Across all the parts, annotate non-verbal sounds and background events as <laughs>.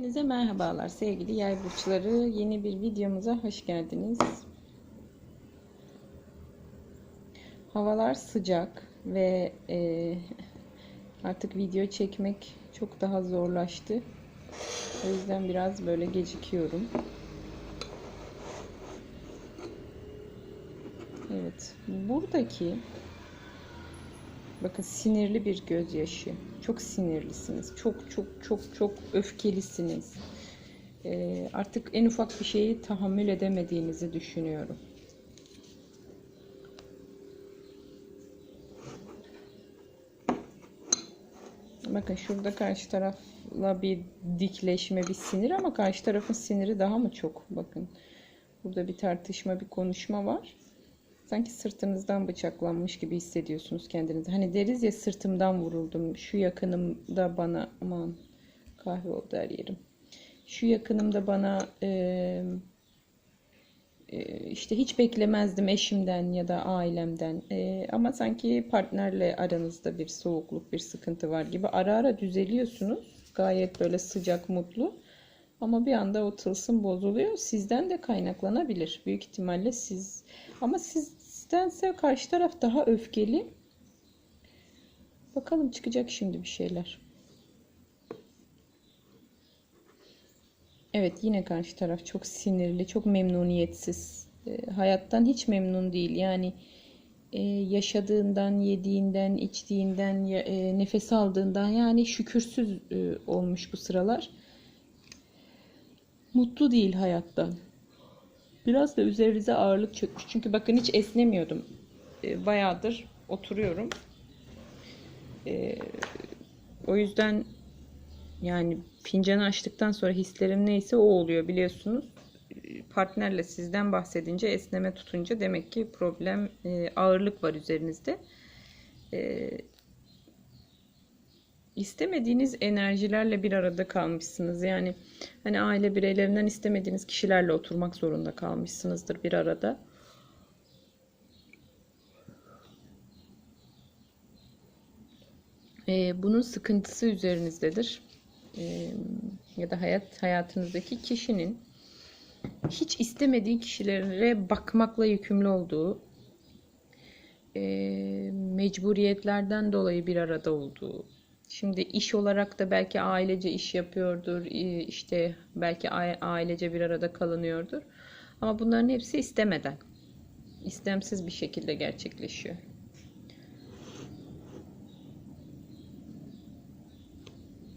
Hepinize merhabalar sevgili yay burçları. Yeni bir videomuza hoş geldiniz. Havalar sıcak ve e, artık video çekmek çok daha zorlaştı. O yüzden biraz böyle gecikiyorum. Evet, buradaki Bakın sinirli bir gözyaşı. Çok sinirlisiniz. Çok çok çok çok öfkelisiniz. Ee, artık en ufak bir şeyi tahammül edemediğinizi düşünüyorum. Bakın şurada karşı tarafla bir dikleşme, bir sinir ama karşı tarafın siniri daha mı çok? Bakın burada bir tartışma, bir konuşma var sanki sırtınızdan bıçaklanmış gibi hissediyorsunuz kendinizi. Hani deriz ya sırtımdan vuruldum. Şu yakınımda bana aman kahve oldu her yerim. Şu yakınımda bana e, işte hiç beklemezdim eşimden ya da ailemden. E, ama sanki partnerle aranızda bir soğukluk, bir sıkıntı var gibi. Ara ara düzeliyorsunuz. Gayet böyle sıcak, mutlu. Ama bir anda o tılsım bozuluyor. Sizden de kaynaklanabilir. Büyük ihtimalle siz ama sizdense karşı taraf daha öfkeli. Bakalım çıkacak şimdi bir şeyler. Evet yine karşı taraf çok sinirli, çok memnuniyetsiz. E, hayattan hiç memnun değil. Yani e, yaşadığından, yediğinden, içtiğinden, e, nefes aldığından yani şükürsüz e, olmuş bu sıralar. Mutlu değil hayattan. Biraz da üzerinize ağırlık çökmüş. Çünkü bakın hiç esnemiyordum. E, bayağıdır oturuyorum. E, o yüzden yani fincanı açtıktan sonra hislerim neyse o oluyor biliyorsunuz. Partnerle sizden bahsedince esneme tutunca demek ki problem e, ağırlık var üzerinizde. E, istemediğiniz enerjilerle bir arada kalmışsınız. Yani hani aile bireylerinden istemediğiniz kişilerle oturmak zorunda kalmışsınızdır bir arada. Ee, bunun sıkıntısı üzerinizdedir. Ee, ya da hayat hayatınızdaki kişinin hiç istemediği kişilere bakmakla yükümlü olduğu, e, mecburiyetlerden dolayı bir arada olduğu, Şimdi iş olarak da belki ailece iş yapıyordur, işte belki ailece bir arada kalınıyordur. Ama bunların hepsi istemeden, istemsiz bir şekilde gerçekleşiyor.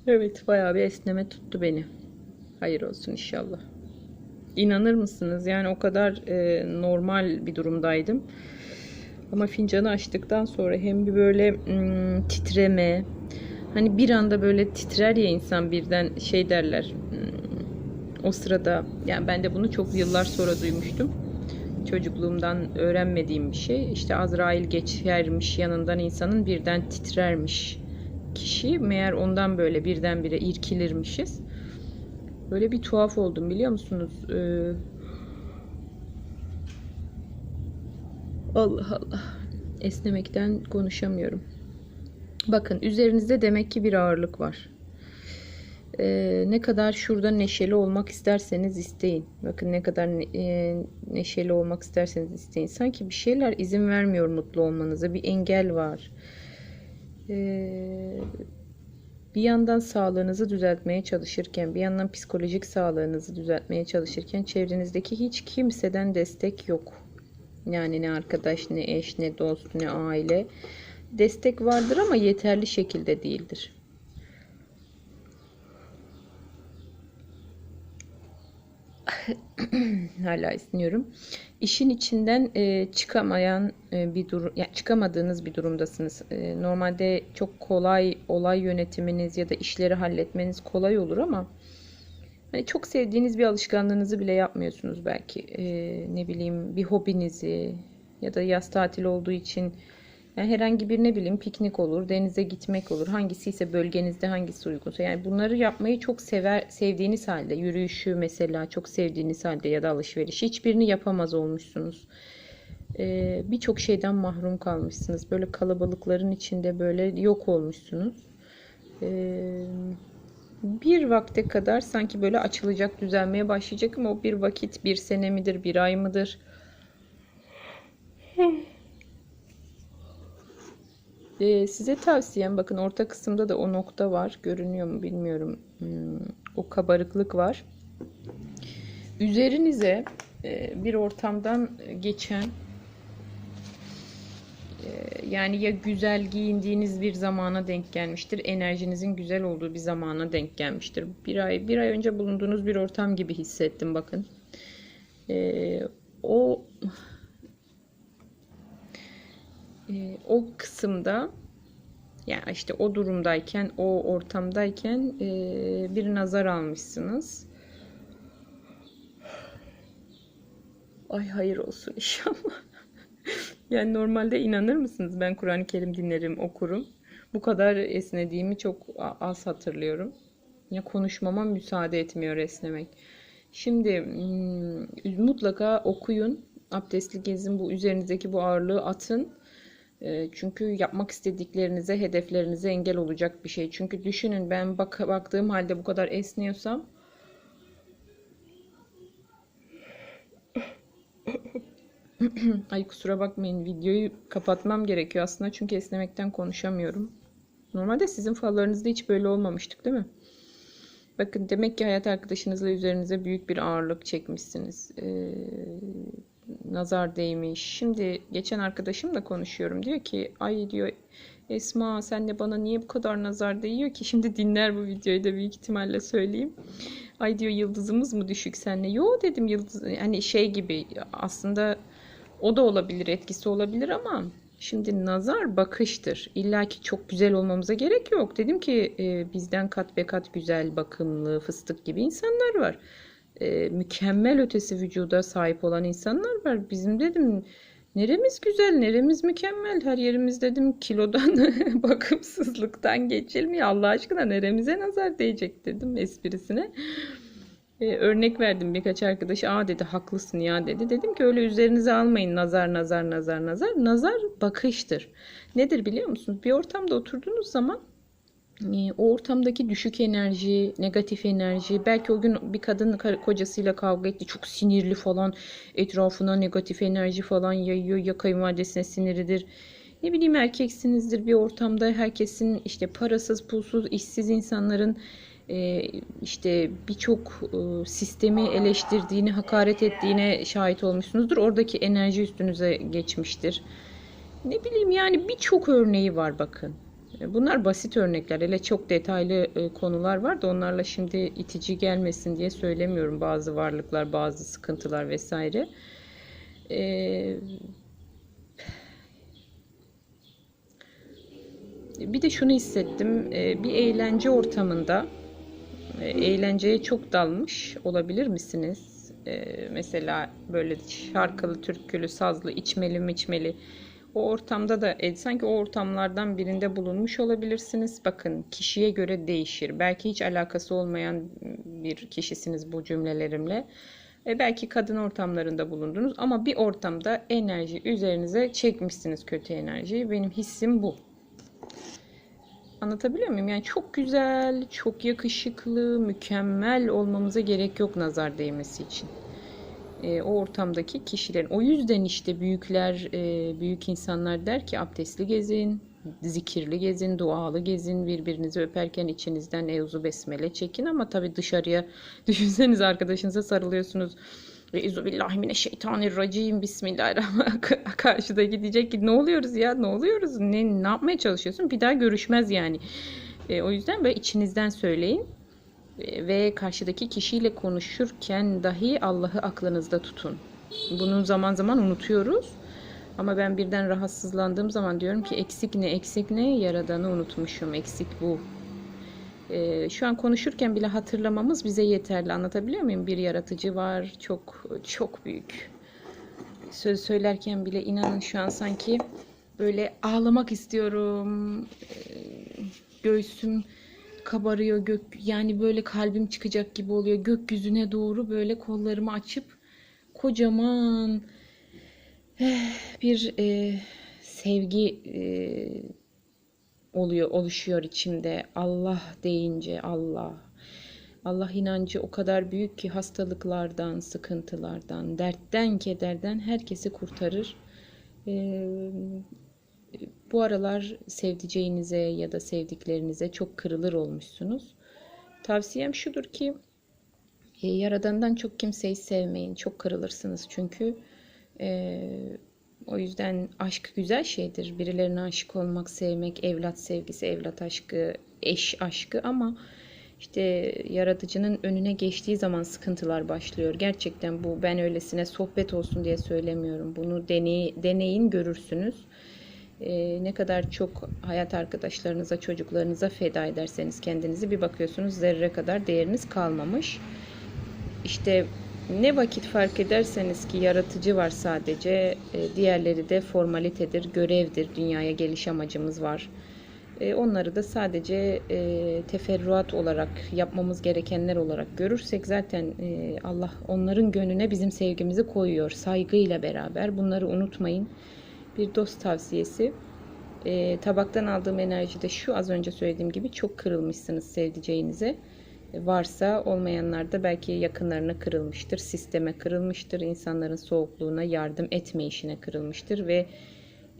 Evet, bayağı bir esneme tuttu beni. Hayır olsun inşallah. İnanır mısınız? Yani o kadar e, normal bir durumdaydım. Ama fincanı açtıktan sonra hem bir böyle m, titreme, Hani bir anda böyle titrer ya insan birden şey derler. Hmm, o sırada yani ben de bunu çok yıllar sonra duymuştum. Çocukluğumdan öğrenmediğim bir şey. İşte Azrail geçermiş yanından insanın birden titrermiş kişi. Meğer ondan böyle birdenbire irkilirmişiz. Böyle bir tuhaf oldum biliyor musunuz? Ee, Allah Allah. Esnemekten konuşamıyorum. Bakın üzerinizde demek ki bir ağırlık var. Ee, ne kadar şurada neşeli olmak isterseniz isteyin. Bakın ne kadar ne, e, neşeli olmak isterseniz isteyin. Sanki bir şeyler izin vermiyor mutlu olmanıza. Bir engel var. Ee, bir yandan sağlığınızı düzeltmeye çalışırken, bir yandan psikolojik sağlığınızı düzeltmeye çalışırken çevrenizdeki hiç kimseden destek yok. Yani ne arkadaş, ne eş, ne dost, ne aile destek vardır ama yeterli şekilde değildir. <coughs> Hala isniyorum. İşin içinden e, çıkamayan e, bir durum, yani çıkamadığınız bir durumdasınız. E, normalde çok kolay olay yönetiminiz ya da işleri halletmeniz kolay olur ama hani çok sevdiğiniz bir alışkanlığınızı bile yapmıyorsunuz belki. E, ne bileyim bir hobinizi ya da yaz tatil olduğu için yani herhangi bir ne bileyim piknik olur, denize gitmek olur. Hangisi ise bölgenizde hangisi uygunsa. Yani bunları yapmayı çok sever, sevdiğiniz halde, yürüyüşü mesela çok sevdiğiniz halde ya da alışveriş hiçbirini yapamaz olmuşsunuz. Ee, Birçok şeyden mahrum kalmışsınız. Böyle kalabalıkların içinde böyle yok olmuşsunuz. Ee, bir vakte kadar sanki böyle açılacak, düzelmeye başlayacak ama o bir vakit, bir sene midir, bir ay mıdır? Ee, size tavsiyem bakın orta kısımda da o nokta var. Görünüyor mu bilmiyorum. Hmm, o kabarıklık var. Üzerinize e, bir ortamdan geçen e, yani ya güzel giyindiğiniz bir zamana denk gelmiştir. Enerjinizin güzel olduğu bir zamana denk gelmiştir. Bir ay bir ay önce bulunduğunuz bir ortam gibi hissettim bakın. E, o e, o kısımda yani işte o durumdayken, o ortamdayken e, bir nazar almışsınız. Ay hayır olsun <laughs> inşallah. yani normalde inanır mısınız? Ben Kur'an-ı Kerim dinlerim, okurum. Bu kadar esnediğimi çok az hatırlıyorum. Ya konuşmama müsaade etmiyor esnemek. Şimdi hmm, mutlaka okuyun. Abdestli gezin bu üzerinizdeki bu ağırlığı atın. E, çünkü yapmak istediklerinize, hedeflerinize engel olacak bir şey. Çünkü düşünün ben bak baktığım halde bu kadar esniyorsam <coughs> Ay kusura bakmayın videoyu kapatmam gerekiyor aslında çünkü esnemekten konuşamıyorum. Normalde sizin fallarınızda hiç böyle olmamıştık değil mi? Bakın demek ki hayat arkadaşınızla üzerinize büyük bir ağırlık çekmişsiniz. Ee, nazar değmiş. Şimdi geçen arkadaşımla konuşuyorum. Diyor ki ay diyor Esma sen de bana niye bu kadar nazar değiyor ki? <laughs> Şimdi dinler bu videoyu da büyük ihtimalle söyleyeyim. Ay diyor yıldızımız mı düşük senle? Yo dedim yıldız hani şey gibi aslında o da olabilir etkisi olabilir ama şimdi nazar bakıştır. İlla ki çok güzel olmamıza gerek yok. Dedim ki e, bizden kat be kat güzel, bakımlı, fıstık gibi insanlar var e, mükemmel ötesi vücuda sahip olan insanlar var. Bizim dedim neremiz güzel, neremiz mükemmel. Her yerimiz dedim kilodan, <laughs> bakımsızlıktan geçilmiyor. Allah aşkına neremize nazar değecek dedim esprisine. Ee, örnek verdim birkaç arkadaş. Aa dedi haklısın ya dedi. Dedim ki öyle üzerinize almayın nazar nazar nazar nazar. Nazar bakıştır. Nedir biliyor musunuz? Bir ortamda oturduğunuz zaman o ortamdaki düşük enerji, negatif enerji, belki o gün bir kadın kocasıyla kavga etti, çok sinirli falan, etrafına negatif enerji falan yayıyor, ya kayınvalidesine siniridir. Ne bileyim erkeksinizdir bir ortamda herkesin işte parasız, pulsuz, işsiz insanların e, işte birçok e, sistemi eleştirdiğini, hakaret ettiğine şahit olmuşsunuzdur. Oradaki enerji üstünüze geçmiştir. Ne bileyim yani birçok örneği var bakın. E, bunlar basit örnekler. Hele çok detaylı e, konular var da onlarla şimdi itici gelmesin diye söylemiyorum. Bazı varlıklar, bazı sıkıntılar vesaire. E, bir de şunu hissettim. Bir eğlence ortamında eğlenceye çok dalmış olabilir misiniz? Mesela böyle şarkılı, türkülü, sazlı, içmeli, içmeli o ortamda da e, sanki o ortamlardan birinde bulunmuş olabilirsiniz. Bakın kişiye göre değişir. Belki hiç alakası olmayan bir kişisiniz bu cümlelerimle. E, belki kadın ortamlarında bulundunuz ama bir ortamda enerji üzerinize çekmişsiniz kötü enerjiyi. Benim hissim bu. Anlatabiliyor muyum? Yani çok güzel, çok yakışıklı, mükemmel olmamıza gerek yok nazar değmesi için e, o ortamdaki kişilerin. O yüzden işte büyükler, e, büyük insanlar der ki abdestli gezin, zikirli gezin, dualı gezin, birbirinizi öperken içinizden evzu besmele çekin ama tabi dışarıya <laughs> düşünseniz arkadaşınıza sarılıyorsunuz. Euzubillahimineşşeytanirracim Bismillahirrahmanirrahim <laughs> karşıda gidecek ki ne oluyoruz ya ne oluyoruz ne, ne yapmaya çalışıyorsun bir daha görüşmez yani. E, o yüzden böyle içinizden söyleyin ve karşıdaki kişiyle konuşurken dahi Allah'ı aklınızda tutun. Bunu zaman zaman unutuyoruz. Ama ben birden rahatsızlandığım zaman diyorum ki eksik ne eksik ne yaradanı unutmuşum eksik bu. Ee, şu an konuşurken bile hatırlamamız bize yeterli anlatabiliyor muyum? Bir yaratıcı var çok çok büyük. Söz söylerken bile inanın şu an sanki böyle ağlamak istiyorum. Ee, göğsüm kabarıyor gök yani böyle kalbim çıkacak gibi oluyor. Gökyüzüne doğru böyle kollarımı açıp kocaman eh, bir e, sevgi e, oluyor oluşuyor içimde. Allah deyince Allah. Allah inancı o kadar büyük ki hastalıklardan, sıkıntılardan, dertten, kederden herkesi kurtarır. Ee, bu aralar sevdiceğinize ya da sevdiklerinize çok kırılır olmuşsunuz. Tavsiyem şudur ki e, Yaradan'dan çok kimseyi sevmeyin. Çok kırılırsınız çünkü. E, o yüzden aşk güzel şeydir. Birilerine aşık olmak, sevmek, evlat sevgisi, evlat aşkı, eş aşkı ama işte yaratıcının önüne geçtiği zaman sıkıntılar başlıyor. Gerçekten bu ben öylesine sohbet olsun diye söylemiyorum. Bunu deney, deneyin görürsünüz. Ee, ne kadar çok hayat arkadaşlarınıza, çocuklarınıza feda ederseniz kendinizi bir bakıyorsunuz zerre kadar değeriniz kalmamış. İşte ne vakit fark ederseniz ki yaratıcı var sadece, e, diğerleri de formalitedir, görevdir, dünyaya geliş amacımız var. E, onları da sadece e, teferruat olarak yapmamız gerekenler olarak görürsek zaten e, Allah onların gönlüne bizim sevgimizi koyuyor saygıyla beraber. Bunları unutmayın. Bir dost tavsiyesi. E, tabaktan aldığım enerjide şu az önce söylediğim gibi çok kırılmışsınız sevdiceğinize. Varsa olmayanlar da belki yakınlarına kırılmıştır, sisteme kırılmıştır, insanların soğukluğuna yardım etme işine kırılmıştır ve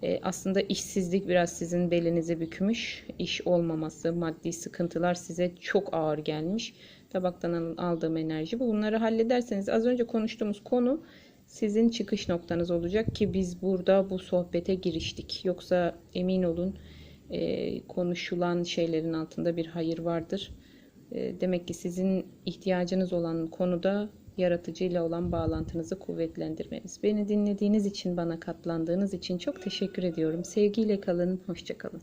e, aslında işsizlik biraz sizin belinizi bükmüş. İş olmaması, maddi sıkıntılar size çok ağır gelmiş. Tabaktan aldığım enerji bu. Bunları hallederseniz az önce konuştuğumuz konu sizin çıkış noktanız olacak ki biz burada bu sohbete giriştik. Yoksa emin olun e, konuşulan şeylerin altında bir hayır vardır. E, demek ki sizin ihtiyacınız olan konuda yaratıcıyla olan bağlantınızı kuvvetlendirmeniz. Beni dinlediğiniz için, bana katlandığınız için çok teşekkür ediyorum. Sevgiyle kalın, hoşçakalın.